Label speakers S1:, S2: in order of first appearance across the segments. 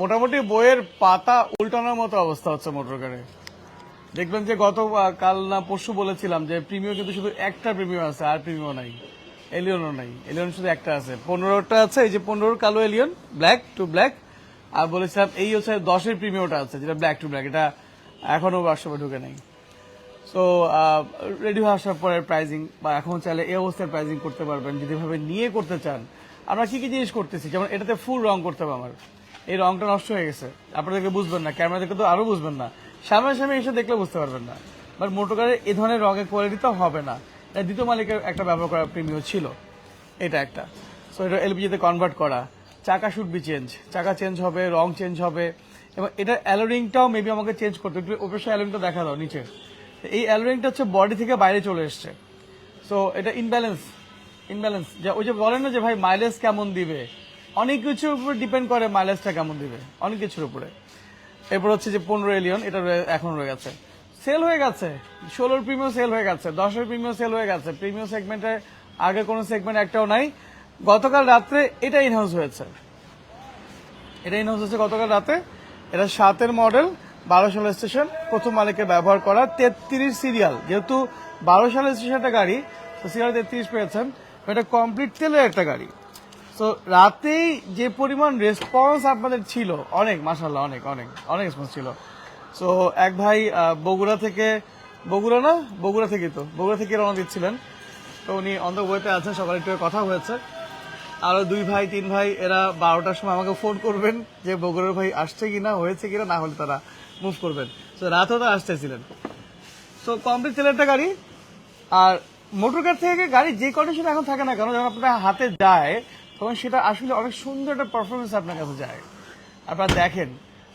S1: মোটামুটি বইয়ের পাতা উল্টানোর মতো অবস্থা হচ্ছে মোটর গাড়ি দেখবেন যে গত কাল না পরশু বলেছিলাম যে প্রিমিয়াম কিন্তু শুধু একটা প্রিমিয়াম আছে, আর প্রিমিয়াম নাই। এলিয়নও নাই। এলিয়ন শুধু একটা আছে। পনেরোটা আছে, এই যে পনেরোর কালো এলিয়ন ব্ল্যাক টু ব্ল্যাক আর বলেছিলাম এই হচ্ছে দশের প্রিমিয়ামটা আছে, যেটা ব্ল্যাক টু ব্ল্যাক এটা এখনও ওয়ার্কশপে ঢুকে নেই। সো রেডি হয়ে আসার পরে প্রাইজিং বা এখন চাইলে এই অবস্থায় প্রাইজিং করতে পারবেন। যদি ভাবে নিয়ে করতে চান, আমরা কি কি জিনিস করতেছি? যেমন এটাতে ফুল রং করতে হবে আমার। এই রংটা নষ্ট হয়ে গেছে। আপনাদেরকে বুঝবেন না ক্যামেরা দেখে তো আরও বুঝবেন না। সামনে সামনাসামনি এসে দেখলে বুঝতে পারবেন না। বাট মোটর গাড়ির এই ধরনের রঙের কোয়ালিটি তো হবে না। দ্বিতীয় মালিকের একটা ব্যবহার করা প্রিমিয়াম ছিল। এটা একটা। সো এটা এলপিজিতে কনভার্ট করা। চাকা শুড বি চেঞ্জ চাকা চেঞ্জ হবে, রং চেঞ্জ হবে। এবং এটা অ্যালোরিংটাও মেবি আমাকে চেঞ্জ করতে একটু অবশ্যই অ্যালোরিংটা দেখা দাও নিচে। এই অ্যালোরিংটা হচ্ছে বডি থেকে বাইরে চলে এসছে। সো এটা ইনব্যালেন্স ইনব্যালেন্স যা ওই যে বলেন না যে, ভাই মাইলেজ কেমন দিবে? অনেক কিছুর উপর ডিপেন্ড করে মাইলেজটা কেমন দিবে। অনেক কিছুর উপরে। এরপর হচ্ছে যে পনেরো এলিয়ন এটা এখন রয়ে গেছে। সেল হয়ে গেছে। ষোলোর প্রিমিয়াম সেল হয়ে গেছে। দশের প্রিমিয়াম সেল হয়ে গেছে। প্রিমিয়াম সেগমেন্টে আগে কোনো সেগমেন্ট একটাও নাই। গতকাল রাত্রে এটা ইনহাউস হয়েছে। এটা ইনহাউস হয়েছে গতকাল রাতে। এটা সাতের মডেল বারো সালের স্টেশন প্রথম মালিকের ব্যবহার করা। তেত্রিশ সিরিয়াল যেহেতু বারো সালের স্টেশন একটা গাড়ি সিরিয়াল তেত্রিশ পেয়েছেন। এটা কমপ্লিট তেলের একটা গাড়ি। তো রাতেই যে পরিমাণ রেসপন্স আপনাদের ছিল, অনেক মাসাল্লাহ অনেক অনেক অনেক রেসপন্স ছিল। সো এক ভাই বগুড়া থেকে, বগুড়া না? বগুড়া থেকে তো, বগুড়া থেকে রওনা দিচ্ছিলেন। তো উনি অন দ্য আছেন সকালে একটু কথা হয়েছে। আরও দুই ভাই, তিন ভাই, এরা বারোটার সময় আমাকে ফোন করবেন যে বগুড়ার ভাই আসছে কিনা, হয়েছে কিনা, না হলে তারা মুভ করবেন। তো রাতও তো আসতেছিলেন। তো কমপ্লিট তেলেরটা গাড়ি, আর মোটর কার থেকে গাড়ি যে কন্ডিশন এখন থাকে না কেন, যখন আপনার হাতে যায় তখন সেটা আসলে অনেক সুন্দর একটা পারফরমেন্স আপনার কাছে যায়। আপনারা দেখেন,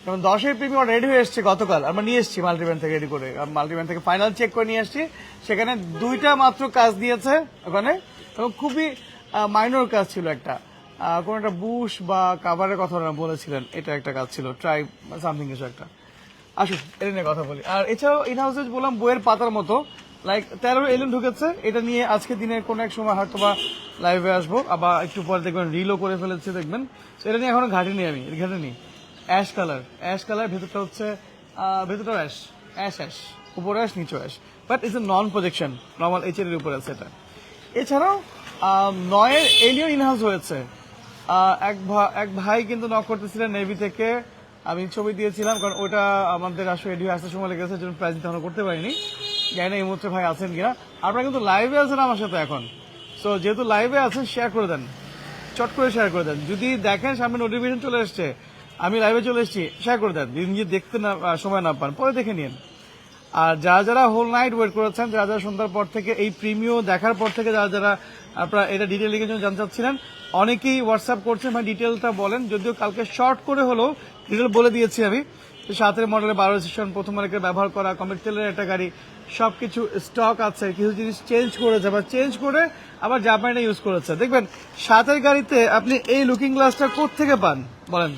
S1: যেমন দশের প্রিমিয়ার রেডি হয়ে এসছে গতকাল, আমরা নিয়ে এসেছি মাল্টিব্যান্ড থেকে রেডি করে মাল্টিব্যান্ড থেকে ফাইনাল চেক করে নিয়ে এসেছি, সেখানে দুইটা মাত্র কাজ দিয়েছে ওখানে, এবং খুবই মাইনর কাজ ছিল একটা। কোনো একটা বুশ বা কাভারের কথা বলেছিলেন, এটা একটা কাজ ছিল ট্রাই সামথিং কিছু একটা। আসুন, এটা নিয়ে কথা বলি। আর এছাড়াও ইন হাউসে বললাম, বইয়ের পাতার মতো লাইক তেরো এলিয়ন ঢুকেছে, এটা নিয়ে আজকে দিনের কোনো এক সময় হয়তো বা লাইভে আসব, আবার একটু পরে দেখবেন রিলও করে ফেলেছে, দেখবেন। So এটা নিয়ে এখনও ঘাটিনি আমি ঘাটিনি। অ্যাশ কালার অ্যাশ কালার ভেতরটা হচ্ছে ভেতরটা অ্যাশ অ্যাশ অ্যাশ উপরে অ্যাশ নিচে ash but it's a non projection normal এইচের এর উপরে আছে এটা। এছাড়াও নয়ের এলিয়ন ইনহাউস হয়েছে। এক এক ভাই কিন্তু নক করতেছিলেন নেভি থেকে। আমি ছবি দিয়েছিলাম, কারণ ওটা আমাদের আসলে এডিও আসার সময় লেগেছে জন্য প্রাইজ দিতে করতে পারিনি। জানি না এই মুহূর্তে ভাই আছেন কিনা। আপনারা কিন্তু লাইভে আছেন আমার সাথে এখন। সো যেহেতু লাইভে আছেন শেয়ার করে দেন। চট করে শেয়ার করে দেন। যদি দেখেন সামনে নোটিফিকেশন চলে এসছে, আমি লাইভে চলে এসেছি শেয়ার করে দেন। যদি নিজে দেখতে না সময় না পান, পরে দেখে নিন। আর যারা যারা হোল নাইট ওয়েট করেছেন, যারা যারা সন্ধ্যার পর থেকে এই প্রিমিও দেখার পর থেকে যারা যারা আপনারা এটা ডিটেল জন্য জানতে চাচ্ছিলেন, অনেকেই হোয়াটসঅ্যাপ করছেন। ভাই ডিটেলটা বলেন। যদিও কালকে শর্ট করে হলেও ডিটেল বলে দিয়েছি আমি। সাতের মডেলের বারো সেশন প্রথম মালিকের ব্যবহার করা কমার্শিয়ালের একটা গাড়ি, সবকিছু স্টক আছে, কিছু জিনিস চেঞ্জ করেছে, আবার চেঞ্জ করে আবার জাপানিটা ইউজ করেছে। দেখবেন, সাতের গাড়িতে আপনি এই লুকিং গ্লাসটা থেকে পান? বলেন।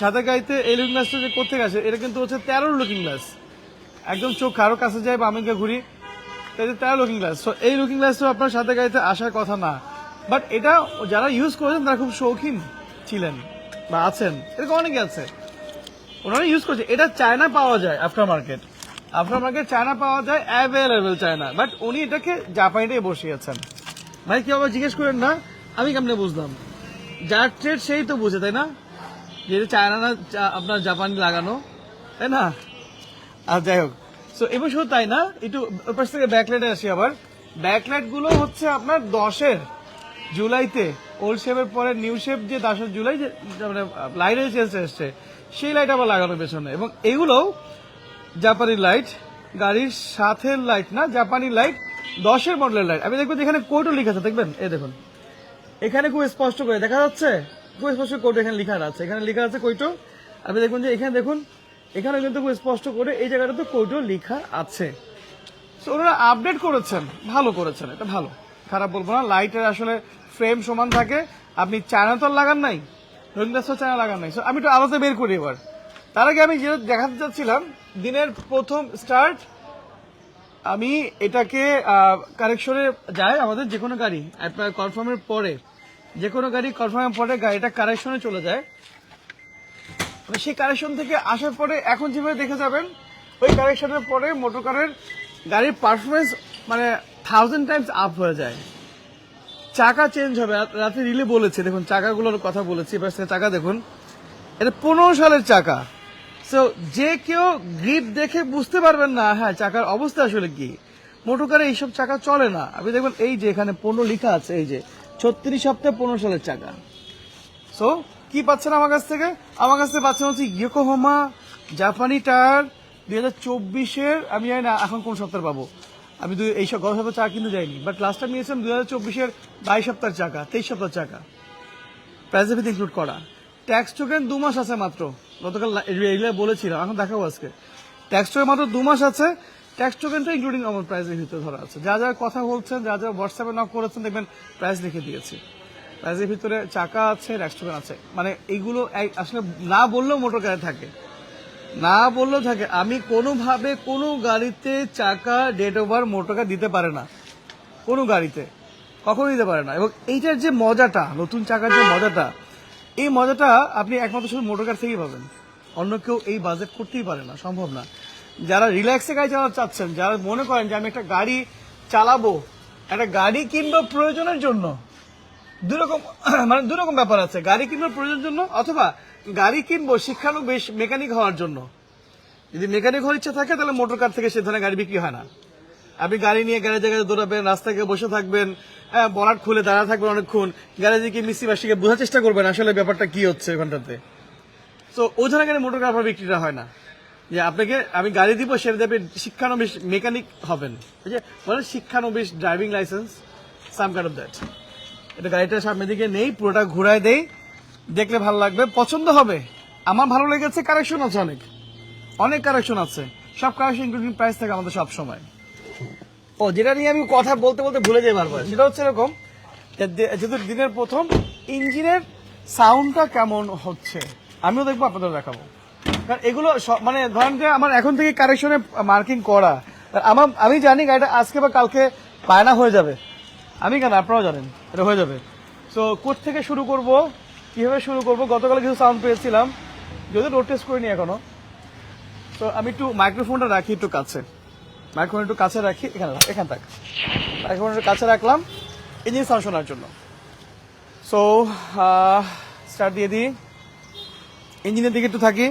S1: সাদা গাড়িতে এই লুকিং গ্লাসটা যে কোথেকে আসে, এটা কিন্তু হচ্ছে তেরোর লুকিং গ্লাস একদম চোখ কারও কাছে যায় বা আমি ঘুরি, এটা তেরো লুকিং গ্লাস তো এই লুকিং গ্লাস তো আপনার সাদা গাড়িতে আসার কথা না। বাট এটা যারা ইউজ করেছেন, তারা খুব শৌখিন ছিলেন বা আছেন। এরকম অনেকে আছে। ওনারা ইউজ করছে। এটা চায়না পাওয়া যায় after market after market China পাওয়া যায় অ্যাভেলেবেল চায়না বাট উনি এটাকে জাপানিটাই বসিয়েছেন। ভাই, কি আবার জিজ্ঞেস করেন না? আমি কেমনে বুঝলাম? যার ট্রেড সেই তো বুঝে, তাই না? যেটা চায়না না আপনার জাপানি লাগানো, তাই না? আর যাই হোক। সো এবার শুধু তাই না? একটু ওপাশ থেকে ব্যাকলাইটে আসি আবার। ব্যাকলাইটগুলো হচ্ছে আপনার দশের জুলাইতে। ওল্ড শেপের পরে নিউ শেপ যে দশের জুলাই যে যে মানে লাইট চেঞ্জ এসছে। সেই লাইট আবার লাগানো পেছনে। এবং এগুলোও জাপানি লাইট গাড়ির সাথে লাইট না জাপানি লাইট দশের মডেলের লাইট আমি দেখবেন এখানে কোডও লিখা আছে, দেখবেন? এ দেখুন। এখানে খুব স্পষ্ট করে দেখা যাচ্ছে, খুব স্পষ্ট কোড এখানে লেখা আছে। এখানে লেখা আছে কইটো আপনি দেখুন যে এখানে দেখুন এখানে কিন্তু খুব স্পষ্ট করে এই জায়গাটাতে কইটো লেখা আছে। সো ওনারা আপডেট করেছেন, ভালো করেছেন, এটা ভালো। খারাপ বলব না লাইটের আসলে ফ্রেম সমান থাকে। আপনি চায়না তো আর লাগান নাই রঙিন চায়না লাগান নাই। So, আমি একটু আলোতে বের করি এবার। তার আগে আমি যেটা দেখাতে চাচ্ছিলাম দিনের প্রথম স্টার্ট আমি এটাকে কারেকশনে যায় আমাদের যে কোনো গাড়ি আপনার কনফার্মের পরে। যে কোনো গাড়ি কনফার্মের পরে গাড়িটা কারেকশনে চলে যায়। মানে সেই কারেকশন থেকে আসার পরে এখন যেভাবে দেখে যাবেন ওই কারেকশনের পরে মোটর কারের গাড়ির পারফরমেন্স মানে থাউজেন্ড টাইমস আপ হয়ে যায়। চাকা চেঞ্জ হবে। রাত- রিলে বলেছে, দেখুন, চাকাগুলোর কথা বলেছি, এবার চাকা দেখুন। এটা পনেরো সালের চাকা। সো যে কেউ গ্রিপ দেখে বুঝতে পারবেন না হ্যাঁ চাকার অবস্থা আসলে কি। মোটর কারে এইসব চাকা চলে না। আপনি দেখবেন, এই যে এখানে পনেরো লেখা আছে, এই যে, ছত্রিশ সপ্তাহে পনেরো সালের চাকা। সো কি পাচ্ছেন আমার কাছ থেকে? আমার কাছ থেকে পাচ্ছেন হচ্ছে ইয়োকোহোমা, জাপানি টায়ার, দুই হাজার চব্বিশের, আমি জানি না এখন কোন সপ্তাহে পাবো। আমি এই গত সপ্তাহে চাকা কিনতে যাইনি বাট লাস্ট টাইম নিয়েছিলাম দুই হাজার চব্বিশের বাইশ সপ্তাহের চাকা তেইশ সপ্তাহের চাকা প্রাইসের ভিতরে ইনক্লুড করা। ট্যাক্স টোকেন দু মাস আছে মাত্র। গতকাল রেগুলার বলেছিলাম, এখন দেখাবো আজকে। ট্যাক্স টোকেন মাত্র দু মাস আছে। ট্যাক্স টোকেনটা ইনক্লুডিং আমার প্রাইসের ভিতরে ধরা আছে। যা যা কথা বলছেন, যা যা হোয়াটসঅ্যাপে নক করেছেন, দেখবেন প্রাইস লিখে দিয়েছি। প্রাইসের ভিতরে চাকা আছে ট্যাক্স টোকেন আছে। মানে এইগুলো আসলে না বললেও মোটর গাড়ি থাকে। না বললেও থাকে, আমি কোনোভাবে কোনো গাড়িতে চাকা ডেট ওভার মোটরকা দিতে পারে না। কোনো গাড়িতে। কখনো দিতে পারে না। এবং এইটার যে মজাটা, নতুন চাকার যে মজাটা, এই মজাটা আপনি একমাত্র শুধু মোটর কার থেকেই পাবেন। অন্য কেউ এই বাজেট করতেই পারে না, সম্ভব না। যারা রিল্যাক্সে গাড়ি চালাতে চাচ্ছেন, যারা মনে করেন যে আমি একটা গাড়ি চালাবো, একটা গাড়ি কিনবো প্রয়োজনের জন্য, দুরকম মানে দুরকম ব্যাপার আছে। গাড়ি কিনবার প্রয়োজনের জন্য অথবা গাড়ি কিনবো শিক্ষানবিশ মেকানিক হওয়ার জন্য। যদি মেকানিক হওয়ার ইচ্ছা থাকে, তাহলে মোটর কার থেকে সে ধরনের গাড়ি বিক্রি হয় না। আপনি গাড়ি নিয়ে গ্যারেজে গ্যারেজে দৌড়াবেন গিয়ে বসে থাকবেন বনাট খুলে দাঁড়া থাকবেন অনেকক্ষণ গ্যারেজে গিয়ে মিস্ত্রি বাসীকে বোঝার চেষ্টা করবেন আসলে ব্যাপারটা কি হচ্ছে ওখানটাতে। তো ওই ধরনের গাড়ি মোটর কার বিক্রিটা হয় না। যে আপনাকে, আমি গাড়ি দিব সেটা দেবে শিক্ষানবিশ মেকানিক হবেন। ওই যে বলে শিক্ষানবিশ driving licence some kind of that এটা গাড়িটা সামনে দিকে নেই, পুরোটা ঘুরায় দেই। দেখলে ভালো লাগবে। পছন্দ হবে। আমার ভালো লেগেছে কারেকশন আছে অনেক। অনেক কারেকশন আছে। সব কারেকশন ইনক্লুডিং প্রাইস থাকে আমাদের সব সময়। ও, যেটা নিয়ে আমি কথা বলতে বলতে ভুলে যাই বারবার, সেটা হচ্ছে এরকম যেহেতু দিনের প্রথম, ইঞ্জিনের সাউন্ডটা কেমন হচ্ছে? আমিও দেখব আপনাদের দেখাবো। কারণ এগুলো মানে ধরেন যে আমার এখন থেকে কারেকশনে মার্কিং করা। আমার আমি জানি গাড়িটা আজকে বা কালকে বায়না হয়ে যাবে। আমি কেন? আপনারাও জানেন, এটা হয়ে যাবে। তো কোথ থেকে শুরু করব? কীভাবে শুরু করব? গতকাল কিছু সাউন্ড পেয়েছিলাম। যদি রোড টেস্ট করিনি এখনও। তো আমি একটু মাইক্রোফোনটা রাখি একটু কাছে। মাইক্রোফোন একটু কাছে রাখি। এখানে এখান থাক। মাইক্রোফোন একটু কাছে রাখলাম। ইঞ্জিন সাউন্ড শোনার জন্য। সো স্টার্ট দিয়ে দিই। ইঞ্জিনের দিকে একটু থাকি।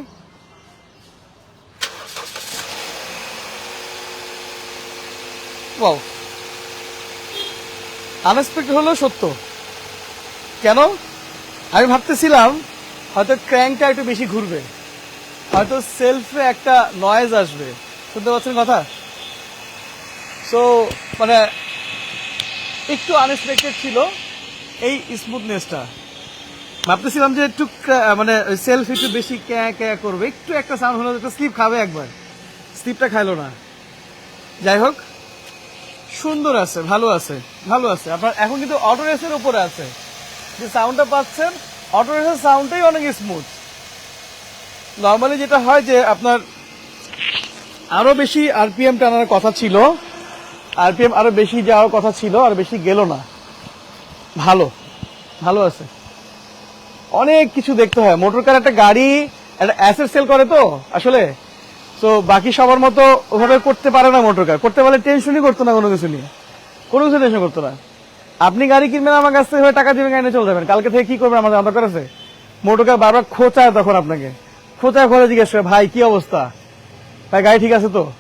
S1: আনএক্সপেক্টেড হলো সত্য। কেন? আমি ভাবতেছিলাম হয়তো ক্র্যাঙ্কটা একটু বেশি ঘুরবে। হয়তো সেলফে একটা নয়েজ আসবে। শুনতে পাচ্ছেন কথা? সো মানে একটু আনএক্সপেক্টেড ছিল এই স্মুথনেসটা ভাবতেছিলাম যে একটু মানে সেলফ একটু বেশি ক্যা ক্যা করবে। একটু একটা সাউন্ড হলো, একটা স্লিপ খাবে একবার। স্লিপটা খাইলো না। যাই হোক, সুন্দর আছে, ভালো আছে ভালো আছে। আপনার এখন কিন্তু অটো রেসের উপরে আছে। যে সাউন্ডটা পাচ্ছেন অটো রেসের সাউন্ডটাই অনেক স্মুথ নর্মালি যেটা হয় যে আপনার আরও বেশি আরপিএম টানার কথা ছিল আরপিএম আরও বেশি যাওয়ার কথা ছিল, আর বেশি গেল না। ভালো ভালো আছে। অনেক কিছু দেখতে হয়। মোটর কার একটা গাড়ি, একটা অ্যাসেট সেল করে তো, আসলে। তো বাকি সবার মতো ওভাবে করতে পারে না মোটর কার করতে পারলে টেনশনই করতো না কোনো কিছু নিয়ে। কোনো কিছু টেনশন করতো না। আপনি গাড়ি কিনবেন, আমার কাছ থেকে টাকা দিবেন, গাড়ি চলে যাবেন। কালকে থেকে কি করবেন, আমাদের আমাদের কাছে মোটর কার বারবার খোঁচায় তখন আপনাকে। খোঁচায় খোঁজা জিজ্ঞেস করে, ভাই, কি অবস্থা? ভাই, গাড়ি ঠিক আছে তো?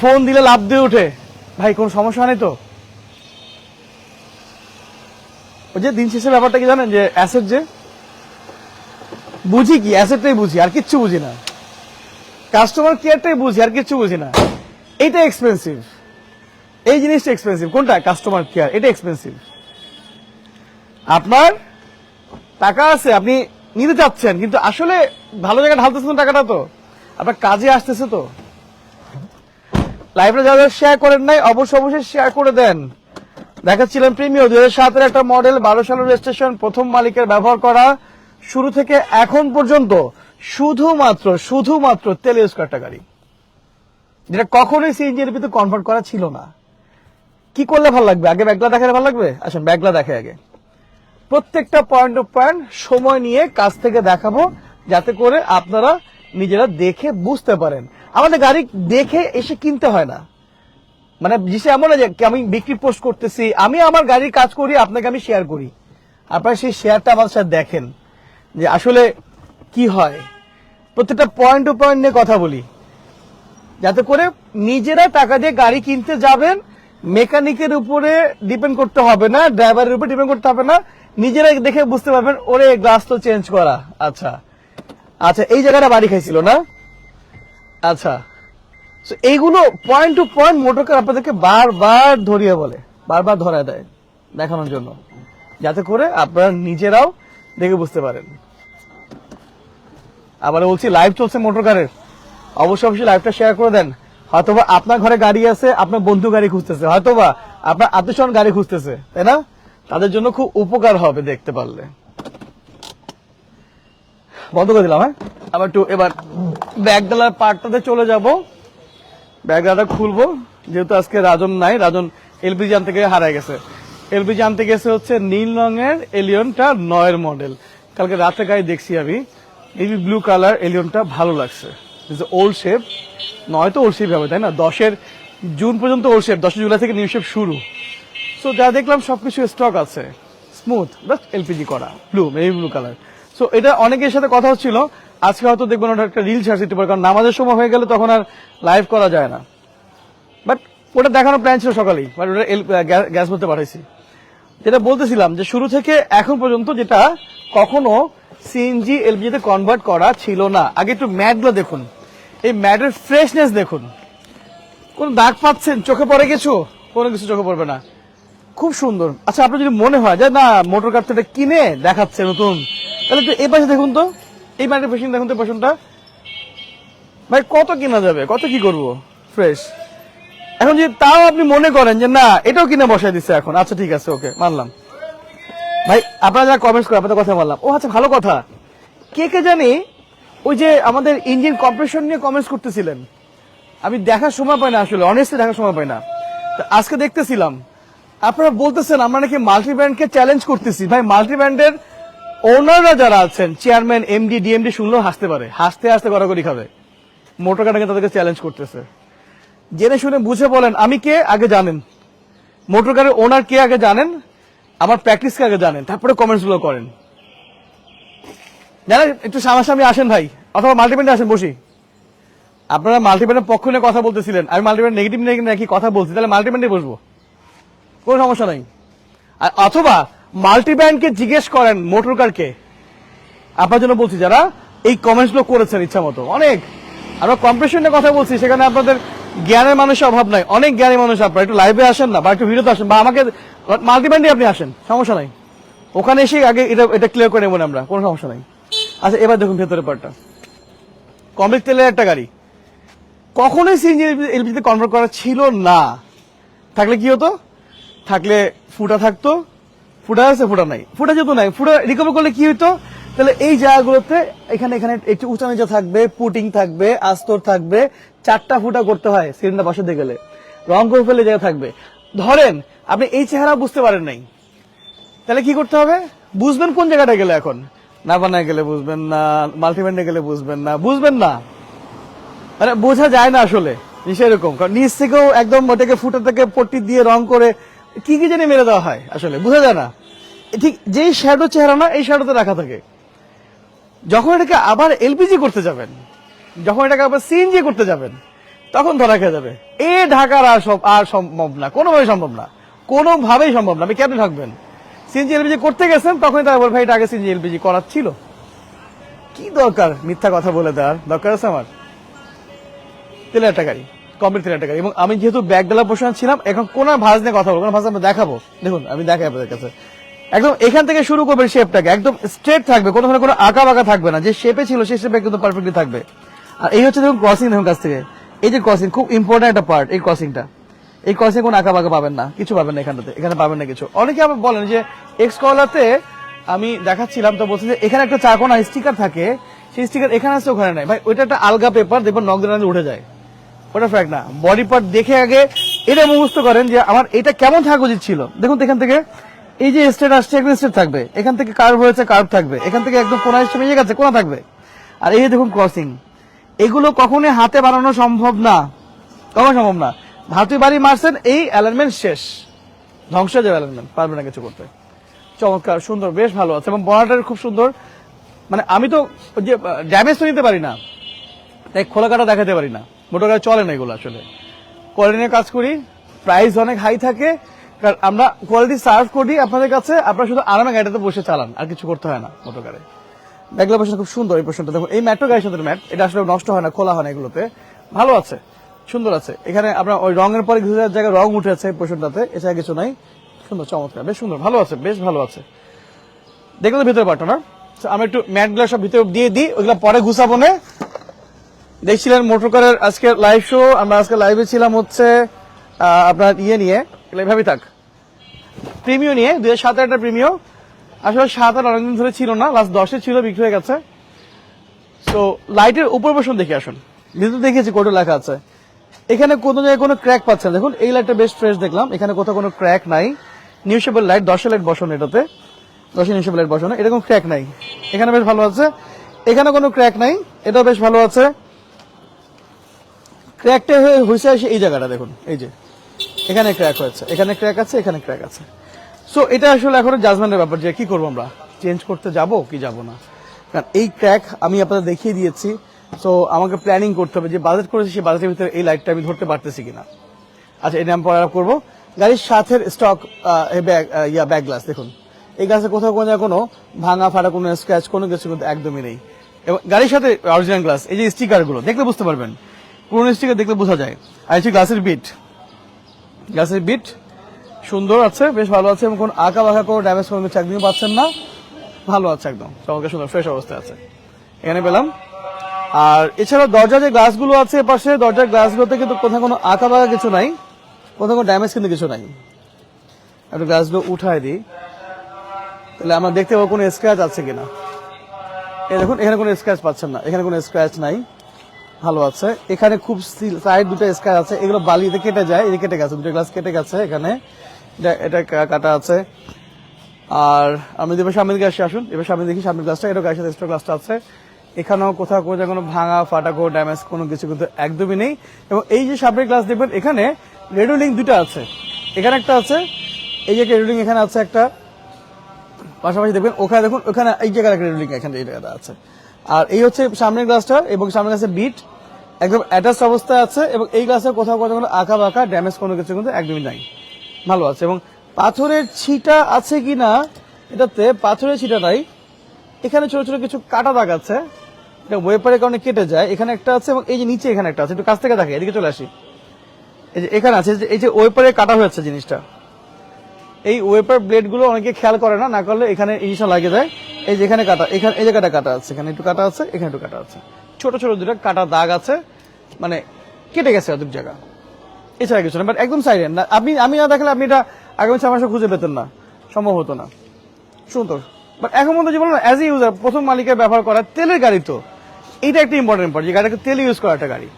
S1: ফোন দিলে লাভ দিয়ে উঠে। ভাই, কোনো সমস্যা নেই তো? ওই যে দিন শেষে ব্যাপারটা কি জানেন? যে অ্যাসেট যে, বুঝি কি অ্যাসেটটাই বুঝি, আর কিচ্ছু বুঝি না। কাস্টমার কেয়ারটাই বুঝি, আর কিচ্ছু বুঝি না। এইটা এক্সপেন্সিভ এই জিনিসটা এক্সপেন্সিভ কোনটা? কাস্টমার কেয়ার এটা এক্সপেন্সিভ আপনার টাকা আছে, আপনি নিতে চাচ্ছেন, কিন্তু আসলে ভালো জায়গায় ঢালতেছেন টাকাটা তো। আপনার কাজে আসতেছে তো। লাইফটা যারা শেয়ার করেন নাই, অবশ্যই অবশ্যই শেয়ার করে দেন। দেখাচ্ছিলাম প্রিমিও দুই হাজার সাতের একটা মডেল বারো সালের রেজিস্ট্রেশন প্রথম মালিকের ব্যবহার করা। শুরু থেকে এখন পর্যন্ত শুধুমাত্র শুধুমাত্র তেল ইউজ করা একটা গাড়ি। যেটা কখনোই সিএনজি এর ভিতরে কনভার্ট করা ছিল না। কি করলে ভালো লাগবে? আগে ব্যাগলা দেখালে ভালো লাগবে? আসেন ব্যাগলা দেখে আগে। প্রত্যেকটা পয়েন্ট অফ পয়েন্ট সময় নিয়ে কাছ থেকে দেখাবো,
S2: যাতে করে আপনারা নিজেরা দেখে বুঝতে পারেন। আমাদের গাড়ি দেখে এসে কিনতে হয় না। মানে জিনিসটা এমন যে আমি বিক্রি পোস্ট করতেছি, আমি আমার গাড়ির কাজ করি, আপনাকে আমি শেয়ার করি। আপনারা সেই শেয়ারটা আমার সাথে দেখেন যে আসলে কি হয়। প্রত্যেকটা পয়েন্ট টু পয়েন্ট নিয়ে কথা বলি। যাতে করে নিজেরা টাকা দিয়ে গাড়ি কিনতে যাবেন মেকানিকের উপরে ডিপেন্ড করতে হবে না ড্রাইভারের উপরে ডিপেন্ড করতে হবে না। নিজেরা দেখে বুঝতে পারবেন, ওরে গ্লাস তো চেঞ্জ করা। আচ্ছা। আচ্ছা এই জায়গাটা বাড়ি খাইছিল না? আচ্ছা। এইগুলো পয়েন্ট টু পয়েন্ট মোটরকার আপনাদেরকে বারবার ধরিয়ে বলে, বারবার ধরায় দেয় দেখানোর জন্য। যাতে করে আপনারা নিজেরাও দেখে বুঝতে পারেন। আবার বলছি লাইভ চলছে মোটরকারের অবশ্যই অবশ্যই লাইভটা শেয়ার করে দেন। হয়তোবা আপনার ঘরে গাড়ি আছে, আপনার বন্ধু গাড়ি খুঁজতেছে, হয়তোবা আপনার আত্মীয় গাড়ি খুঁজতেছে, তাই না? তাদের জন্য খুব উপকার হবে দেখতে পারলে। বন্ধ করে দিলাম হ্যাঁ? আবার একটু এবার ব্যাগডালার পার্টটাতে চলে যাব। ব্যাগডালাটা খুলবো, যেহেতু আজকে রাজন নাই, রাজন এলপিজি আনতে গিয়ে হারায় গেছে। এলপিজি আনতে গেছে হচ্ছে নীল রঙের এলিয়নটা নয়ের মডেল। কালকে রাতে গায়ে দেখছি আমি, এই ব্লু কালার এলিয়নটা ভালো লাগছে। ওল্ড শেপ নয় তো ওল্ড শেপ হবে, তাই না? দশের জুন পর্যন্ত ওল্ড শেপ দশই জুলাই থেকে নিউ শেপ শুরু। সো যা দেখলাম, সবকিছু স্টক আছে। স্মুথ বাট এলপিজি করা blue maybe blue colour so এটা অনেকের সাথে কথা হচ্ছিল। আজকে হয়তো দেখবেন ওটা একটা রিল ছাড় দিতে পারে, কারণ নামাজের সময় হয়ে গেলে তখন আর লাইভ করা যায় না। বাট ওটা দেখানোর প্ল্যান ছিল সকালেই বাট ওটা গ্যাস বলতে পাঠাইছি। যেটা বলতেছিলাম যে, শুরু থেকে এখন পর্যন্ত যেটা কখনো সিএনজি এলপিজিতে কনভার্ট করা ছিল না। আগে একটু ম্যাটগুলো দেখুন। এই ম্যাটের ফ্রেশনেস দেখুন। কোন দাগ পাচ্ছেন? চোখে পড়ে কিছু? কোনো কিছু চোখে পড়বে না। খুব সুন্দর। আচ্ছা আপনার যদি মনে হয় যে, না মোটর কার কিনে দেখাচ্ছে নতুন, তাহলে একটু এই পাশে দেখুন তো। এই ম্যাটের পেছন দেখুন তো পেছনটা ভাই, কত কিনা যাবে? কত কি করব? ফ্রেশ এখন যদি তাও আপনি মনে করেন যে, না, এটাও কিনে বসাই দিচ্ছে এখন। আচ্ছা ঠিক আছে, ওকে, মানলাম। ভাই, আপনারা যারা কমেন্টস করে আপনাদের কথা বললাম। ও আচ্ছা ভালো কথা। কে কে জানি ওই যে আমাদের ইঞ্জিন কম্প্রেশন নিয়ে কমেন্টস করতেছিলেন। আমি দেখার সময় পাই না আসলে অনেস্টলি দেখার সময় পাই না। আজকে দেখতেছিলাম। আপনারা বলতেছেন, আমরা নাকি মাল্টি ব্র্যান্ডকে চ্যালেঞ্জ করতেছি। ভাই মাল্টি ব্র্যান্ডের ওনাররা যারা আছেন চেয়ারম্যান এমডি ডিএমডি শুনলেও হাসতে পারে। হাসতে হাসতে গড়াগড়ি খাবে। মোটর কাটাকে তাদেরকে চ্যালেঞ্জ করতেছে। জেনে শুনে বুঝে বলেন, আমি কে? আগে জানেন। মোটর কারের ওনার কে আগে জানেন? আমার প্র্যাকটিসকে আগে জানেন। তারপরে কমেন্টসগুলো করেন। জানেন একটু সামনাসামনি আসেন ভাই, অথবা মাল্টিপ্যান্ডে আসেন, বসি। আপনারা মাল্টিপ্যান্ডের পক্ষ নিয়ে কথা বলতেছিলেন, আমি মাল্টিপ্যান্ড নেগেটিভ নিয়ে নাকি কথা বলছি, তাহলে মাল্টিপ্যান্ডে বসবো। কোনো সমস্যা নাই। আর অথবা মাল্টিব্যান্ডকে জিজ্ঞেস করেন মোটর কারকে, আপনার জন্য বলছি যারা, এই কমেন্টসগুলো করেছেন ইচ্ছা মতো। অনেক। আমরা কম্প্রেশন নিয়ে কথা বলছি, সেখানে আপনাদের জ্ঞানের মানুষের অভাব নাই। অনেক জ্ঞানী মানুষ আপনারা, একটু লাইভে আসেন না, বা একটু ভিডিওতে আসেন, বা আমাকে মাল্টিব্যান্ডে আপনি আসেন, সমস্যা নাই। ওখানে এসে আগে এটা এটা ক্লিয়ার করে নেবেন আমরা, কোনো সমস্যা নাই। আচ্ছা এবার দেখুন ভেতরের পার্টটা কমপ্লিট তেলের একটা গাড়ি। কখনোই সিএনজি এলপিজিতে কনভার্ট করা ছিল না। থাকলে কি হতো? থাকলে ফুটা থাকতো। ফুটা আছে, ফুটা নাই। ফুটা যেত নাই, ফুটা রিকভার করলে কি হতো তাহলে এই জায়গাগুলোতে এখানে এখানে একটু উঁচা নিচা থাকবে পুটিং থাকবে, আস্তর থাকবে, চারটা ফুটা করতে হয় সিলিন্ডার বসাতে গেলে। রং করে ফেলে জায়গা থাকবে। ধরেন, আপনি এই চেহারা বুঝতে পারেন নাই। তাহলে কি করতে হবে? বুঝবেন কোন জায়গাটা গেলে এখন। না বানায় গেলে বুঝবেন না মাল্টিব্যান্ডে গেলে বুঝবেন না বুঝবেন না। মানে বোঝা যায় না আসলে সেরকম কারণ নিচ থেকেও একদম ওটাকে ফুটো থেকে পট্টি দিয়ে রং করে কি কি জানি মেরে দেওয়া হয় আসলে, বোঝা যায় না। ঠিক যেই শ্যাডো চেহারা না, এই শ্যাডোতে রাখা থাকে। যখন এটাকে আবার এলপিজি করতে যাবেন, যখন এটাকে আবার সিএনজি করতে যাবেন, তখন ধরা খেয়ে যাবে। এ ঢাকার আর সব, আর সম্ভব না কোনোভাবে সম্ভব না। কোনোভাবেই সম্ভব না। আপনি কেন থাকবেন সিএনজি এলপিজি করতে গেছেন, তখনই তারা বলবে, ভাই, এটা আগে সিএনজি এলপিজি করার ছিল। কি দরকার? মিথ্যা কথা বলে দেওয়ার দরকার আছে আমার? তেলের একটা গাড়ি, কমপ্লিট তেলের একটা গাড়ি। এবং আমি যেহেতু ব্যাগ ডালা বসে ছিলাম, এখন কোন ভাজ নিয়ে কথা বলব কোন ভাজ আমরা দেখাবো। দেখুন, আমি দেখাই আপনাদের কাছে। একদম এখান থেকে শুরু করবে শেপটাকে, একদম স্ট্রেট থাকবে, কোনো কোনো আঁকা বাঁকা থাকবে না। যে শেপে ছিল, সেই শেপে একদম পারফেক্টলি থাকবে। আর এই হচ্ছে দেখুন ক্রসিং দেখুন কাছ থেকে। এই যে ক্রসিং খুব ইম্পর্টেন্ট একটা পার্ট এই ক্রসিংটা এই ক্রসিং কোনো আঁকা বাঁকা পাবেন না, কিছু পাবেন না এখানটাতে, এখানে পাবেন না কিছু। অনেকে আবার বলেন যে এক্স কলাতে আমি দেখাচ্ছিলাম, তো বলছি যে এখানে একটা চারকোনা স্টিকার থাকে, সেই স্টিকার এখানে আছে, ওখানে নাই। ভাই, ওইটা একটা আলগা পেপার দেখবেন নখ দিন উঠে যায়। ওটা ফ্যাক্ট না। বডি পার্ট দেখে আগে এটা মুখস্থ করেন যে, আমার এটা কেমন থাকা উচিত ছিল। দেখুন এখান থেকে, এই যে স্টেট আসছে, একদম স্টেট থাকবে। এখান থেকে কার্ভ হয়েছে কার্ভ থাকবে। এখান থেকে একদম কোনা হিসেবে ইয়ে গেছে, কোনা থাকবে। আর এই দেখুন ক্রসিং এগুলো কখনোই হাতে বানানো সম্ভব না। কখনো সম্ভব না। ধাতুই বাড়ি মারছেন, এই অ্যালাইনমেন্ট শেষ। ধ্বংস হয়ে যাবে অ্যালাইনমেন্ট পারবে না কিছু করতে। চমৎকার, সুন্দর, বেশ ভালো আছে। এবং বর্ডারটা খুব সুন্দর। মানে আমি তো যে ড্যামেজ তো নিতে পারি না। তাই খোলা কাটা দেখাতে পারি না। মোটর গাড়ি চলে না এগুলো আসলে। কোয়ালিটি নিয়ে কাজ করি। প্রাইস অনেক হাই থাকে। কারণ আমরা কোয়ালিটি সার্ভ করি আপনাদের কাছে। আপনারা শুধু আরামে গাড়িটাতে বসে চালান। আর কিছু করতে হয় না মোটর গাড়ি। ব্যাগলা খুব সুন্দর এই পোর্শনটা দেখো এই ম্যাট্রো গাড়ির সাথে ম্যাট। এটা আসলে নষ্ট হয় না, খোলা হয় না এগুলোতে। ভালো আছে। সুন্দর আছে। এখানে আপনার ওই রঙের পরে কিছু জায়গায় রং উঠেছে এই পোর্শনটাতে এছাড়া কিছু নাই। সুন্দর, চমৎকার, বেশ সুন্দর, ভালো আছে, বেশ ভালো আছে। দেখলেন ভিতরে পারতো না? তো আমরা একটু ম্যাটগুলো সব ভিতরে দিয়ে দিই, ওইগুলো পরে ঘুষাবো না। দেখছিলেন মোটর কারের আজকে লাইভ শো আমরা আজকে লাইভে ছিলাম হচ্ছে আপনার ইয়ে নিয়ে এভাবে থাক। প্রিমিও নিয়ে, দুই হাজার সাত একটা প্রিমিও। আসলে সাত আট অনেকদিন ধরে ছিল না লাস্ট দশে ছিল, বিক্রি হয়ে গেছে। তো লাইটের উপর বসুন দেখে আসুন। ভিতরে দেখেছি কোটো লেখা আছে। এখানে কোনো জায়গায় কোনো ক্র্যাক পাচ্ছেন দেখুন, এই লাইটটা বেশ ফ্রেশ দেখলাম। এখানে কোথাও কোনো ক্র্যাক নাই। নিউ শেপের লাইট দশের লাইট বসানো এটাতে। দশের নিউ শেপের লাইট বসানো। এরকম ক্র্যাক নাই। এখানে বেশ ভালো আছে। এখানে কোনো ক্র্যাক নাই। এটাও বেশ ভালো আছে। ক্র্যাকটা হয়ে হয়েছে এই জায়গাটা, দেখুন। এই যে। এখানে ক্র্যাক হয়েছে। এখানে ক্র্যাক আছে, এখানে ক্র্যাক আছে। সো এটা আসলে এখন জাজমেন্টের ব্যাপার যে কি করব আমরা? চেঞ্জ করতে যাব কি যাব না? কারণ এই ক্র্যাক আমি আপনাদের দেখিয়ে দিয়েছি। সো আমাকে প্ল্যানিং করতে হবে যে বাজেট করেছি সেই বাজেটের ভিতরে এই লাইটটা আমি ধরতে পারতেছি কিনা। আচ্ছা এটা আমি পরে করব। গাড়ির সাথে স্টক ইয়া ব্যাগ গ্লাস দেখুন। এই গ্লাসে কোথাও কোনো কোনো ভাঙা, ফাটা, কোনো স্ক্র্যাচ কোনো কিছু কিন্তু একদমই নেই। এবং গাড়ির সাথে অরিজিনাল গ্লাস এই যে স্টিকারগুলো, দেখলে বুঝতে পারবেন। পুরোনো স্টিকার দেখলে বোঝা যায়। আর হচ্ছে গ্লাসের বিট গ্লাসের বিট সুন্দর আছে, বেশ ভালো আছে, এবং কোনো আঁকা বাঁকা কোনো ড্যামেজ কোনো কিছু পাচ্ছেন না। ভালো আছে একদম, চমৎকার সুন্দর ফ্রেশ অবস্থায় আছে। এখানে পেলাম আর এছাড়া দরজা যে গ্লাসগুলো আছে পাশে দরজার গ্লাসগুলোতে কিন্তু কোথাও কোনো আঁকা বাঁকা কিছু নাই। কোথাও কোনো ড্যামেজ কিন্তু কিছু নাই। একটু গ্লাসগুলো উঠায় দিই। তাহলে আমরা দেখতে পাবো কোনো স্ক্র্যাচ আছে কিনা। এই দেখুন, এখানে কোনো স্ক্র্যাচ পাচ্ছেন না। এখানে কোনো স্ক্র্যাচ নাই। ভালো আছে। এখানে খুব সাইড দুটো স্ক্র্যাচ আছে। এগুলো বালিতে কেটে যায়। এই কেটে গেছে, দুটো গ্লাস কেটে গেছে এখানে। এটা- এটা কাটা আছে। আর আমি সামনের দিকে আসি, আসুন। এবার সামনে দেখি সামনের গ্লাসটা এটা সাথে এক্সট্রা গ্লাসটা আছে। এখানেও কোথাও কোথাও কোনো ভাঙা ফাটা কোনো ড্যামেজ কোনো কিছু কিন্তু একদমই নেই। এবং এই যে সামনের গ্লাস দেখবেন, এখানে রেডিও লিঙ্ক দুটো আছে। এখানে একটা আছে, এই যে রেডিও লিঙ্ক এখানে আছে একটা। পাশাপাশি দেখবেন, ওখানে দেখুন, ওখানে এই জায়গায় একটা রেডিও লিঙ্ক এখানে এই জায়গাটা আছে। আর এই হচ্ছে সামনের গ্লাসটা এবং সামনের গ্লাসের বিট একদম অ্যাটাচ অবস্থায় আছে এবং এই গ্লাসে কোথাও কোথাও কোনো আঁকা বাঁকা ড্যামেজ কোনো কিছু কিন্তু একদমই নাই। ভালো আছে। এবং পাথরের ছিটা আছে কি না এটাতে পাথরের ছিটা নাই। এখানে ছোট ছোট কিছু কাটা দাগ আছে। এটা ওয়েপারের কারণে কেটে যায়। এখানে একটা আছে এবং এই যে নিচে এখানে একটা আছে। একটু কাছ থেকে দেখে, এদিকে চলে আসি। এই যে এখানে আছে, এই যে ওয়েপারে কাটা হয়েছে জিনিসটা। এই ওয়েপার ব্লেডগুলো অনেকে খেয়াল করে না না করলে এখানে জিনিসটা লাগে যায় এই যে এখানে কাটা, এখানে, এই জায়গাটা কাটা আছে। এখানে একটু কাটা আছে, এখানে একটু কাটা আছে। ছোট ছোট দুটো কাটা দাগ আছে। মানে কেটে গেছে অর্ধেক জায়গা। এছাড়া কিছু না বাট একদম সাইলেন্ট না, আপনি, আমি না দেখলে আপনি এটা আগামী ছয় মাসে খুঁজে পেতেন না। সম্ভব হতো না। সুন্দর বাট এখন মধ্যে যে বললাম অ্যাজ এ ইউজার প্রথম মালিকের ব্যবহার করা তেলের গাড়ি তো। এইটা একটা ইম্পর্টেন্ট পার্ট যে গাড়িটাকে তেল ইউজ করা একটা গাড়ি।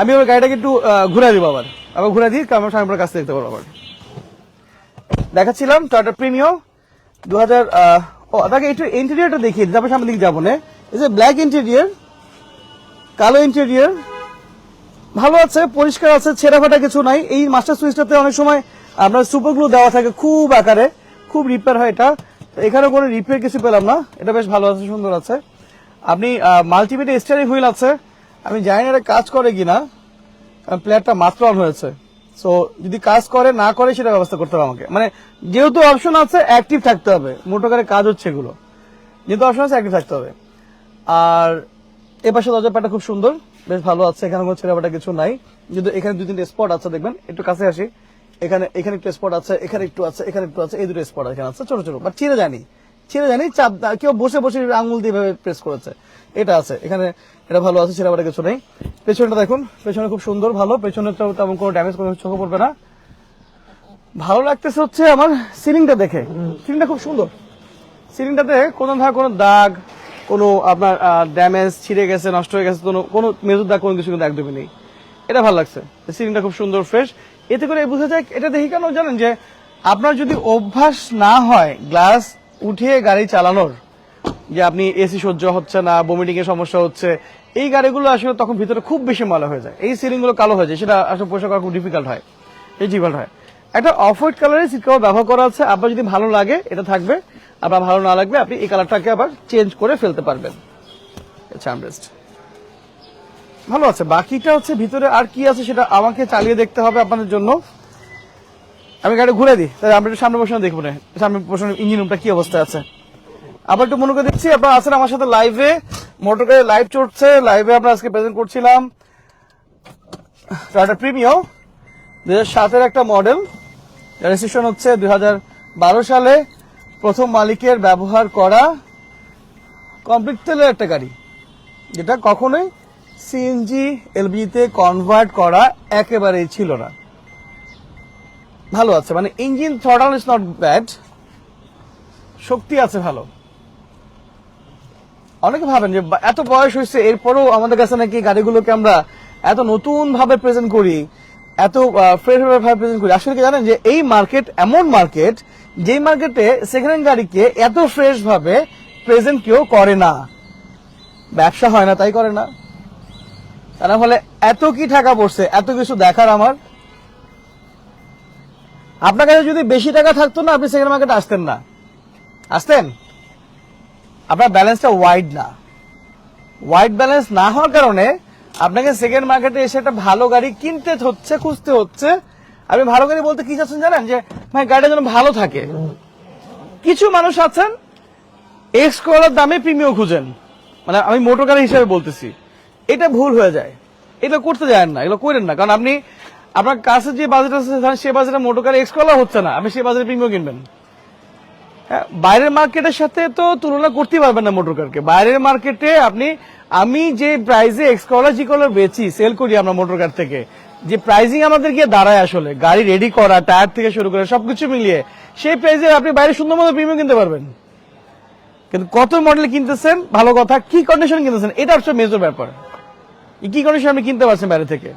S2: আমি ওই গাড়িটাকে একটু ঘুরে দিব আবার। আবার ঘুরে দিই আমার সামনে কাছে দেখতে পারব আবার। দেখাচ্ছিলাম টয়টা প্রিমিও দু হাজার ও তাকে একটু ইন্টেরিয়রটা দেখিয়ে দিই, তারপর সামনের দিকে যাব না। এই যে ব্ল্যাক ইন্টেরিয়ার কালো ইন্টেরিয়ার ভালো আছে পরিষ্কার আছে ছেঁড়া ফাটা কিছু নাই। এই মাস্টার সুইচটাতে অনেক সময় আপনার সুপার গ্লু দেওয়া থাকে খুব আকারে খুব রিপেয়ার হয় এটা। এখানে কোনো রিপেয়ার কিছু পেলাম না এটা বেশ ভালো আছে সুন্দর আছে। আপনি মাল্টিমিডিয়া স্টারিং হুইল আছে। আমি জানি না এটা কাজ করে কিনা। প্লেয়ারটা মাত্র অন হয়েছে। সো যদি কাজ করে, না করে সেটা ব্যবস্থা করতে হবে আমাকে। মানে যেহেতু অপশন আছে অ্যাক্টিভ থাকতে হবে। মোটরকারে কাজ হচ্ছে এগুলো। যেহেতু অপশন আছে অ্যাক্টিভ থাকতে হবে। আর এ পাশে দরজার পাটা খুব সুন্দর। বেশ ভালো আছে। এখানে কোনো ছেলেপাটা কিছু নাই। যদি এখানে দুই তিনটে স্পট আছে, দেখবেন। একটু কাছে আসি। এখানে এখানে একটু স্পট আছে, এখানে একটু আছে, এখানে একটু আছে। এই দুটো স্পট এখানে আছে, ছোট ছোট। বাট ছিঁড়ে জানি ছিঁড়ে জানি, চাপ কেউ বসে বসে আঙুল দিয়ে প্রেস করেছে। এটা আছে, এখানে এটা ভালো আছে ছেলেপাটা কিছু নেই। পেছনটা দেখুন, পেছনে খুব সুন্দর, ভালো। পেছনে তেমন কোনো ড্যামেজ কোনো চোখে পড়বে না। ভালো লাগতেছে হচ্ছে আমার সিলিংটা দেখে। সিলিংটা খুব সুন্দর। সিলিংটাতে কোনো ধর কোনো দাগ, কোনো আপনার ড্যামেজ ছিঁড়ে গেছে, নষ্ট হয়ে গেছে, কোনো কোনো মেজর দাগ, কোনো কিছু কিন্তু একদমই নেই। এটা ভালো লাগছে। সিলিংটা খুব সুন্দর ফ্রেশ এতে করে বোঝা যায়, এটা দেখি কেন জানেন যে আপনার যদি অভ্যাস না হয় গ্লাস উঠিয়ে গাড়ি চালানোর যে আপনি এসি সহ্য হচ্ছে না বমিটিং এর সমস্যা হচ্ছে, এই গাড়িগুলো আসলে তখন ভিতরে খুব বেশি ময়লা হয়ে যায়। এই সিলিংগুলো কালো হয়ে যায়, সেটা আসলে পরিষ্কার করা খুব ডিফিকাল্ট হয়, এই ডিফিকাল্ট হয়। একটা অফ হোয়াইট কালারের সিট কভার ব্যবহার করা আছে আপনার যদি ভালো লাগে, এটা থাকবে, আপনার ভালো না লাগবে আপনি এই কালারটাকে আবার চেঞ্জ করে ফেলতে পারবেন। আচ্ছা ভালো আছে, বাকিটা হচ্ছে ভিতরে আর কি আছে সেটা আমাকে চালিয়ে দেখতে হবে আপনাদের জন্য। আমি গাড়ি ঘুরে দিই। তাহলে আমরা একটু সামনে বসে দেখব না। সামনে বসে ইঞ্জিন রুমটা কি অবস্থায় আছে। আবার একটু মনে করে দিচ্ছি আপনারা আছেন আমার সাথে লাইভে মোটর গাড়ি লাইভ চলছে লাইভে আমরা আজকে প্রেজেন্ট করছিলাম টাটা প্রিমিও দু হাজার সাতের একটা মডেল রেজিস্ট্রেশন হচ্ছে দুই হাজার বারো সালে প্রথম মালিকের ব্যবহার করা কমপ্লিট তেলের একটা গাড়ি। যেটা কখনোই সিএনজি এলবিতে কনভার্ট করা একেবারেই ছিল না। ভালো আছে মানে engine throttle is not bad শক্তি আছে ভালো। অনেকে ভাবেন যে এত বয়স হয়েছে, এরপরেও আমাদের কাছে নাকি গাড়িগুলোকে আমরা এত নতুন ভাবে প্রেজেন্ট করি, এত ফ্রেশ ভাবে প্রেজেন্ট করি। আসলে কি জানেন যে, এই মার্কেট এমন মার্কেট যেই মার্কেটে সেকেন্ড হ্যান্ড গাড়িকে এত ফ্রেশ ভাবে প্রেজেন্ট কেউ করে না। ব্যবসা হয় না, তাই করে না। তা না হলে এত কি টাকা পড়ছে, এত কিছু দেখার আমার আপনার কাছে যদি বেশি টাকা থাকতো না, আপনি সেকেন্ড মার্কেটে আসতেন না। আসতেন? আপনার ব্যালেন্সটা ওয়াইড না। ওয়াইড ব্যালেন্স না হওয়ার কারণে আপনাকে সেকেন্ড মার্কেটে এসে একটা ভালো গাড়ি কিনতে হচ্ছে, খুঁজতে হচ্ছে। আপনি ভালো গাড়ি বলতে কি চাচ্ছেন জানেন? যে, ভাই, গাড়িটা যেন ভালো থাকে। কিছু মানুষ আছেন এক্স কলার দামে প্রিমিয়াম খুঁজেন। মানে আমি মোটর গাড়ি হিসেবে বলতেছি। এটা ভুল হয়ে যায়। এটা করতে যায় না, এগুলো করেন না। কারণ আপনি আপনার কাছে যে বাজেট আছে সে বাজেটে মোটর গাড়ি এক্স কলার হচ্ছে না। আপনি সে বাজেটে প্রিমিয়াম কিনবেন। হ্যাঁ, বাইরের মার্কেটের সাথে তো তুলনা করতে পারবেন না মোটর কারকে। বাইরের মার্কেটে আপনি আমি যে প্রাইসে এক্সকলার জি কলার বেচি সেল করি আমরা মোটর কার থেকে যে প্রাইসিং আমাদের গিয়ে দাঁড়ায় আসলে গাড়ি রেডি করা টায়ার থেকে শুরু করে সবকিছু মিলিয়ে সেই প্রাইসে আপনি বাইরে সুন্দর মতো প্রিমিয়াম কিনতে পারবেন। কিন্তু কত মডেল কিনতেছেন? ভালো কথা কি কন্ডিশন কিনতেছেন? এটা হচ্ছে মেজর ব্যাপার। কি কন্ডিশন আপনি কিনতে পারছেন বাইরে থেকে?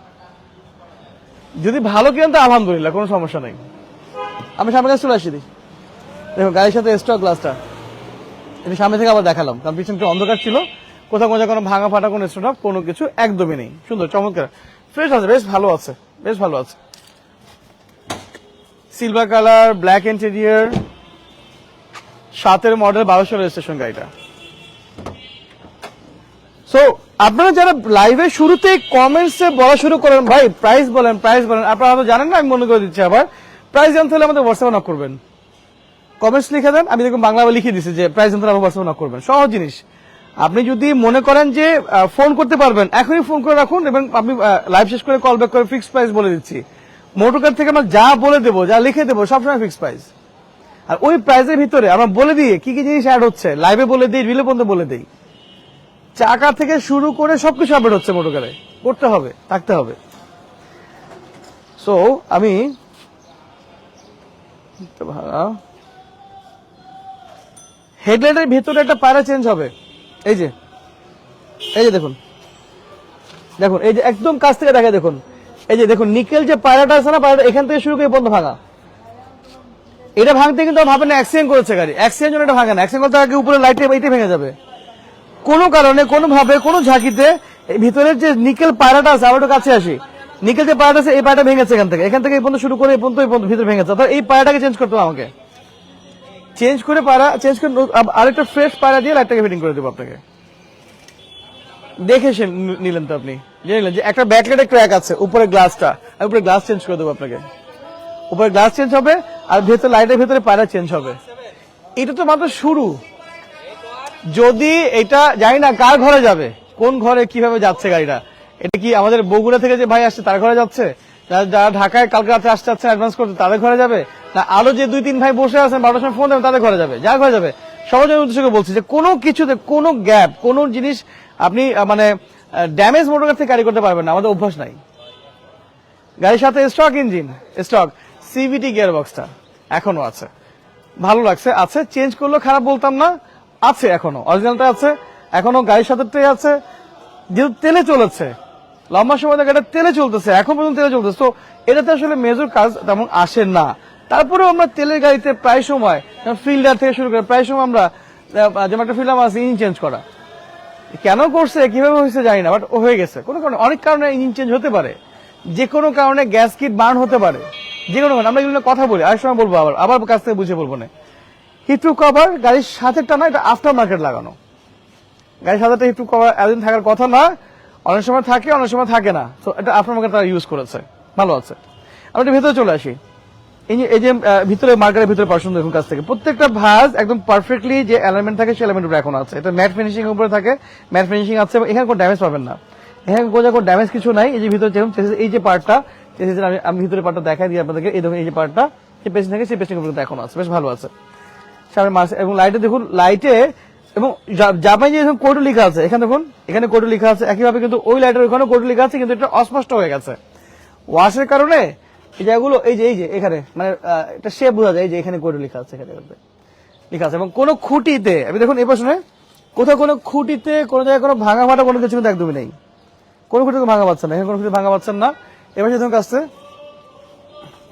S2: যদি ভালো কিনেন তো আলহামদুলিল্লাহ, কোনো সমস্যা নেই। আমি সামনে কাছে চলে আসি দেখো গাড়ির সাথে স্টক গ্লাসটা এটা সামনে থেকে আবার দেখালাম, কারণ পিছনে একটু অন্ধকার ছিল। কোথাও কোথাও কোনো ভাঙা ফাটা কোনো স্টক কোনো কিছু একদমই নেই। সুন্দর, চমৎকার। ফ্রেশ আছে, বেশ ভালো আছে, বেশ ভালো আছে। সিলভার কালার ব্ল্যাক ইন্টেরিয়ার সাতের মডেল বারোশো রেজিস্ট্রেশন গাড়িটা। সো আপনারা যারা লাইভে শুরুতে কমেন্টসে বলা শুরু করেন, ভাই প্রাইস বলেন প্রাইস বলেন, আপনারা হয়তো জানেন না, আমি মনে করে দিচ্ছি আবার। প্রাইস জানতে হলে আমাদের হোয়াটসঅ্যাপে নক করবেন। কমেন্টস লিখে দেন, আমি দেখুন বাংলা লিখে দিচ্ছি যে প্রাইস জানতে আবার হোয়াটসঅ্যাপে নক করবেন। সহজ জিনিস। আপনি যদি মনে করেন যে ফোন করতে পারবেন, এখনই ফোন করে রাখুন এবং আপনি লাইভ শেষ করে কল ব্যাক করে ফিক্সড প্রাইস বলে দিচ্ছি। মোটরকার থেকে আমরা যা বলে দেবো, যা লিখে দেবো, সবসময় ফিক্সড প্রাইস আর ওই প্রাইসের ভিতরে আমরা বলে দিয়ে কি কি জিনিস অ্যাড হচ্ছে লাইভে বলে দিই রিলে পর্যন্ত বলে দিই। চাকা থেকে শুরু করে সবকিছু আপডেট হচ্ছে মোটর কারে করতে হবে, থাকতে হবে। সো আমি হেডলাইটের ভিতরে একটা পায়রা চেঞ্জ হবে। এই যে এই যে দেখুন। দেখুন, এই যে একদম কাছ থেকে দেখা, দেখুন। এই যে দেখুন, নিকেল যে পায়রাটা আছে না, পায়রাটা এখান থেকে শুরু করে পর্যন্ত ভাঙা। এটা ভাঙতে কিন্তু ভাবেন অ্যাক্সিডেন্ট করেছে গাড়ি। অ্যাক্সিডেন্ট জন্য এটা ভাঙে না। অ্যাক্সিডেন্ট করতে আগে উপরে লাইটে এইটা ভেঙে যাবে। কোনো কারণে কোনো ভাবে কোনো ঝাঁকিতে ভিতরের যে নিকেল পায়রাটা আছে আবার কাছে আসি। নিকেল যে পায়রাটা আছে, এই পায়রাটা ভেঙেছে এখান থেকে। এখান থেকে এই পর্যন্ত শুরু করে এই পর্যন্ত এই পর্যন্ত ভিতরে ভেঙেছে। অর্থাৎ এই পায়রাটাকে চেঞ্জ করতে হবে আমাকে। চেঞ্জ করে পায়রা চেঞ্জ করে আরেকটা ফ্রেশ পায়রা দিয়ে লাইটটাকে ফিটিং করে দেবো আপনাকে। দেখে সে নিলেন তো আপনি। নিলেন যে একটা ব্যাকলাইটে ক্র্যাক আছে, উপরে গ্লাসটা আমি উপরে গ্লাস চেঞ্জ করে দেবো আপনাকে। উপরে গ্লাস চেঞ্জ হবে, আর ভেতরে লাইটের ভেতরে পায়রা চেঞ্জ হবে। এটা তো মাত্র শুরু। যদি এটা জানি না কার ঘরে যাবে, কোন ঘরে কীভাবে যাচ্ছে গাড়িটা, এটা কি আমাদের বগুড়া থেকে যে ভাই আসছে তার ঘরে যাচ্ছে? যারা ঢাকায় কালকে রাতে আসতে যাচ্ছে অ্যাডভান্স করতে, তাদের ঘরে যাবে? না, আরও যে দুই তিন ভাই বসে আছেন, বারোটার সময় ফোন দেবেন, তাদের ঘরে যাবে। যার ঘরে যাবে? সবার জন্য উদ্দেশ্য করে বলছি যে কোনো কিছুতে কোনো গ্যাপ কোনো জিনিস আপনি মানে ড্যামেজ মোটর থেকে গাড়ি করতে পারবেন না, আমাদের অভ্যাস নাই। গাড়ির সাথে stock engine stock CVT gear বক্সটা এখনও আছে। ভালো লাগছে, আছে চেঞ্জ করলেও খারাপ বলতাম না। আছে এখনও, অরিজিনালটা আছে, এখনও গাড়ির সাথেটাই আছে, যেহেতু তেলে চলেছে, লম্বা সময় গাড়িটা তেলে চলতেছে, এখন পর্যন্ত তেলে চলতেছে, তো এটাতে আসলে মেজর কাজ তেমন আসে না। তারপরেও আমরা তেলের গাড়িতে প্রায় সময় ফিল্ডার থেকে শুরু করে প্রায় সময় আমরা যেমন একটা ফিল্ডার আছে ইঞ্জিন চেঞ্জ করা। কেন করছে, কীভাবে হয়েছে জানি না বাট ও হয়ে গেছে। কোনো কারণে, অনেক কারণে ইঞ্জিন চেঞ্জ হতে পারে। যে কোনো কারণে গ্যাস কিট বার্ন হতে পারে। যে কোনো কারণে, আমরা এগুলো কথা বলি আর সময় বলব আবার আবার কাছ থেকে বুঝে বলব না। হিটপ্রুফ কভার গাড়ির সাথে টানা এটা আফটার মার্কেট লাগানো। গাড়ির সাথে হিটপ্রুফ কভার এতদিন থাকার কথা না, অনেক সময় থাকে, অনেক সময় থাকে না। তো এটা আফটার মার্কেট তারা ইউজ করেছে, ভালো আছে। আমরা একটু ভেতরে চলে আসি। এই যে ভিতরে মার্কেটের ভিতরে পড়াশোনা দেখুন কাছ থেকে। প্রত্যেকটা ভাঁজ একদম পারফেক্টলি যে এলিমেন্ট থাকে সেই এলিমেন্ট এখন আছে। এটা ম্যাট ফিনিশিং উপরে থাকে ম্যাট ফিনিশিং আছে এখানে কোনো ড্যামেজ পাবেন না। এখানে কোনো ড্যামেজ কিছু নাই। এই যে ভিতরে যেরকম এই যে পার্টটা আমি আমি ভিতরে পার্টটা দেখাই দিই আপনাদেরকে। এই দেখুন, এই যে পার্টটা যে পেছন থাকে সেই পেছন উপরে এখন আছে। বেশ ভালো আছে। সামনে মাস এবং লাইটে দেখুন লাইটে এবং জাপানি যে কোডও লেখা আছে, এখানে দেখুন, এখানে কোডও লেখা আছে, একইভাবে কিন্তু ওই লাইটের ওখানে কোডও লেখা আছে, কিন্তু এটা অস্পষ্ট হয়ে গেছে। ওয়াশের কারণে এই জায়গাগুলো, এই যে এই যে, এখানে মানে এটা শেপ বোঝা যায় যে, এখানে কোডও লেখা আছে, এখানে। লেখা আছে, এবং কোনো খুঁটিতে আমি দেখুন এই প্রশ্নে, কোথাও কোনো খুঁটিতে, কোনো জায়গায় কোনো ভাঙা ফাটা কোনো কিছু কিন্তু একদমই নেই। কোনো খুঁটিতে ভাঙা পাচ্ছেন না এখানে কোনো খুঁটি ভাঙা পাচ্ছেন না এবার যদি কাছে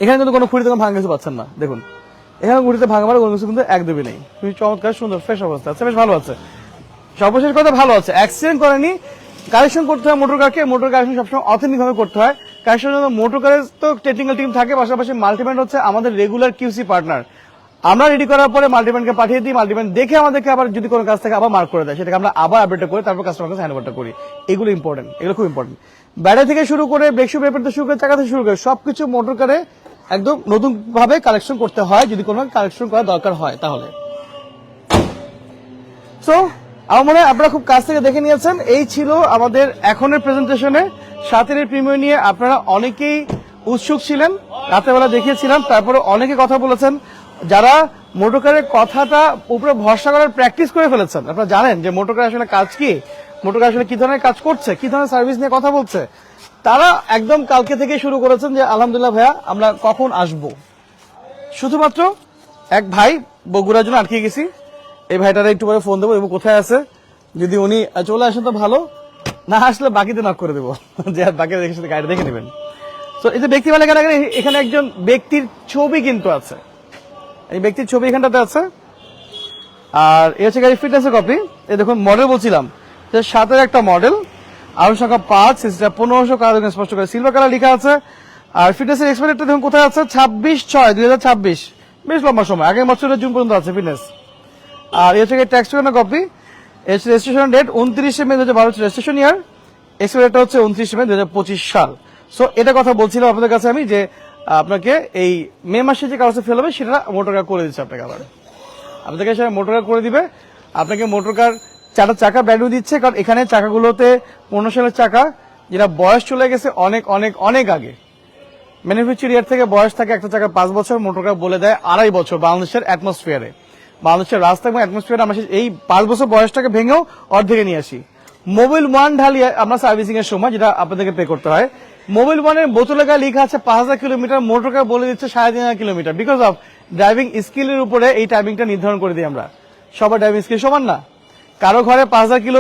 S2: এখানে কিন্তু কোনো খুঁটিতে ভাঙা কিছু পাচ্ছেন না দেখুন। এখানে খুঁটিতে ভাঙা মারা কোনো কিন্তু একদমই নেই। খুবই চমৎকার, সুন্দর ফ্রেশ অবস্থা আছে, বেশ ভালো আছে। সর্বশেষ কথা, ভালো আছে। অ্যাক্সিডেন্ট করেনি। কারেকশন করতে হয় মোটর কারকে মোটর কারেকশন সবসময় অথেন্টিক ভাবে করতে হয়। কারেকশনের জন্য মোটর কারের তো টেকনিক্যাল টিম থাকে, পাশাপাশি মাল্টিম্যান হচ্ছে আমাদের রেগুলার কিউসি পার্টনার আমরা রেডি করার পরে মাল্টিম্যানকে পাঠিয়ে দিই মাল্টিপ্যান্ড দেখে আমাদেরকে আবার যদি কোনো কাজ থেকে আবার মার্ক করে দেয়। সেটাকে আমরা আবার আপডেট করে, তারপর কাস্টমার কাছে হ্যান্ড করি। এগুলো ইম্পর্টেন্ট এগুলো খুব ইম্পর্টেন্ট ব্যাটারি থেকে শুরু করে ব্রেক শু পেপার থেকে শুরু করে চাকা থেকে শুরু করে সবকিছু মোটর কারে একদম নতুন ভাবে কালেকশন করতে হয়, যদি কোনো কালেকশন করা দরকার হয় তাহলে। সো আমার মনে হয় আপনারা খুব কাছ থেকে দেখে নিয়েছেন, এই ছিল আমাদের এখনের প্রেজেন্টেশনে সাতের প্রিমিয়ার নিয়ে আপনারা অনেকেই উৎসুক ছিলেন রাতেবেলা দেখিয়েছিলাম, তারপরে অনেকে কথা বলেছেন। যারা মোটরকারের কথাটা উপরে ভরসা করার প্র্যাকটিস করে ফেলেছেন, আপনারা জানেন যে মোটরকার আসলে কাজ কি? মোটরকার আসলে কি ধরনের কাজ করছে? কি ধরনের সার্ভিস নিয়ে কথা বলছে? তারা একদম কালকে থেকে শুরু করেছেন যে, আলহামদুলিল্লাহ ভাইয়া, আমরা কখন আসব? শুধুমাত্র এক ভাই বগুড়ার জন্য আটকে গেছি। এই ভাইটারে একটু পরে ফোন দেবো এবং কোথায় আছে। যদি উনি চলে আসেন তো ভালো। না আসলে বাকিতে নক করে দেবো। যে বাকি সাথে গাড়ি দেখে নেবেন। তো এই যে ব্যক্তি মালিকানা এখানে একজন ব্যক্তির ছবি কিন্তু আছে। এই ব্যক্তির ছবি এখানটাতে আছে। আর এ হচ্ছে গাড়ি ফিটনেসের কপি এই দেখুন মডেল বলছিলাম। সাতের একটা মডেল আরও সংখ্যা পাঁচ সিসিটা পনেরোশো কালার স্পষ্ট করে সিলভার কালার লেখা আছে। আর ফিটনেসের এক্সপায়ারটা দেখুন কোথায় আছে? ছাব্বিশ ছয়, দুই হাজার ছাব্বিশ। বেশ লম্বা সময়, আগের বছরের জুন পর্যন্ত আছে ফিটনেস আর এ হচ্ছে ট্যাক্স কপি এর রেজিস্ট্রেশন ডেট উনত্রিশে মে দু হাজার বারো রেজিস্ট্রেশন ইয়ার এক্সপায়ারটা হচ্ছে উনত্রিশে মে দু হাজার পঁচিশ সাল। সো এটা কথা বলছিলাম আপনাদের কাছে আমি যে, আপনাকে এই মে মাসে যে কাগজে ফেল হবে, সেটা মোটর কার করে দিচ্ছে আপনাকে আবার। আপনাকে সেটা মোটর কার করে দিবে। আপনাকে মোটর কার চারটা চাকা ব্যাটারি দিচ্ছে, কারণ এখানে চাকাগুলোতে পনেরো সালের চাকা, যেটা বয়স চলে গেছে অনেক অনেক অনেক আগে। ম্যানুফ্যাকচার ইয়ার থেকে বয়স থাকে একটা চাকা পাঁচ বছর, মোটর কার বলে দেয় আড়াই বছর বাংলাদেশের অ্যাটমসফিয়ারে বাংলাদেশের রাস্তা এবং অ্যাটমসফিয়ারে আমরা এই পাঁচ বছর বয়সটাকে ভেঙেও অর্ধেকে নিয়ে আসি। মোবাইল ওয়ান ঢালিয়ে আমরা সার্ভিসিং এর সময়, যেটা আপনাদেরকে পে করতে হয় মোবাইল ওয়ানের বোতলে গায়ে লেখা আছে পাঁচ হাজার কিলোমিটার, মোটর কার বলে দিচ্ছে সাড়ে তিন হাজার কিলোমিটার। বিকজ অফ ড্রাইভিং স্কিলের উপরে এই টাইমিংটা নির্ধারণ করে দিই আমরা। সবার ড্রাইভিং স্কিল সমান না? কারও ঘরে পাঁচ হাজার কিলো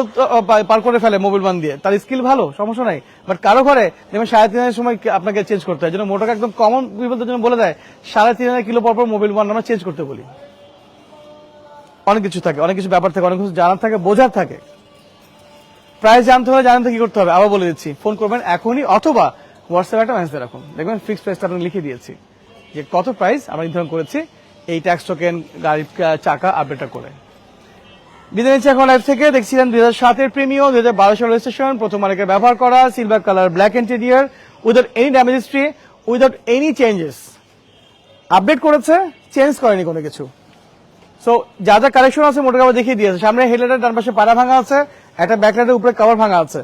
S2: পার করে ফেলে মোবাইল ওয়ান দিয়ে। তার স্কিল ভালো, সমস্যা নাই। বাট কারও ঘরে দেখবেন সাড়ে তিন সময় আপনাকে চেঞ্জ করতে হয়। যেন মোটর একদম কমন পিপলদের জন্য বলে দেয়, সাড়ে তিন হাজার কিলো পর পর মোবাইল ওয়ান আমরা চেঞ্জ করতে বলি। অনেক কিছু থাকে, অনেক কিছু ব্যাপার থাকে, অনেক কিছু জানার থাকে, বোঝার থাকে। প্রাইস জানতে হলে জানতে কি করতে হবে? আবার বলে দিচ্ছি ফোন করবেন এখনই অথবা হোয়াটসঅ্যাপ একটা মেসেজ রাখুন। দেখবেন ফিক্সড প্রাইসটা আপনাকে লিখে দিয়েছি। যে কত প্রাইস আমরা নির্ধারণ করেছি, এই ট্যাক্স টোকেন গাড়ির চাকা আপডেটটা করে। বিদায় এখন থেকে। ব্যবহার করা colour black any changes update করেছে চেঞ্জ করেনি কোনো কিছু। সো কালেকশন আছে দেখিয়ে দিয়েছে। সামনে পাশে পাড়া আছে, একটা উপরে কভার ভাঙা আছে।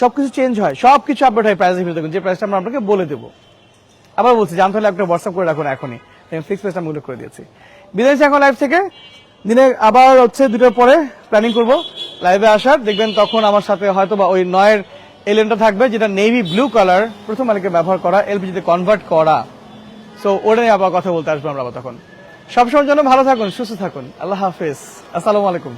S2: সবকিছু চেঞ্জ হয়, সবকিছু আপডেট হয় যে প্রাইসটা আমরা আপনাকে বলে দেবো। আবার হোয়াটসঅ্যাপ করে রাখুন এখনই। আমি উল্লেখ করে দিয়েছি। এখন থেকে। দিনে আবার হচ্ছে দুটোর পরে প্ল্যানিং করব। লাইভে আসার, দেখবেন তখন আমার সাথে হয়তো বা ওই নয়ের এলেনটা থাকবে, যেটা নেভি ব্লু কালার প্রথম আলোকে ব্যবহার করা এলপিজিতে কনভার্ট করা। সো ওটা নিয়ে আবার কথা বলতে আসব আমরা আবার তখন। সবসময়ের জন্য ভালো থাকুন, সুস্থ থাকুন। আল্লাহ হাফিজ। আসসালামু আলাইকুম।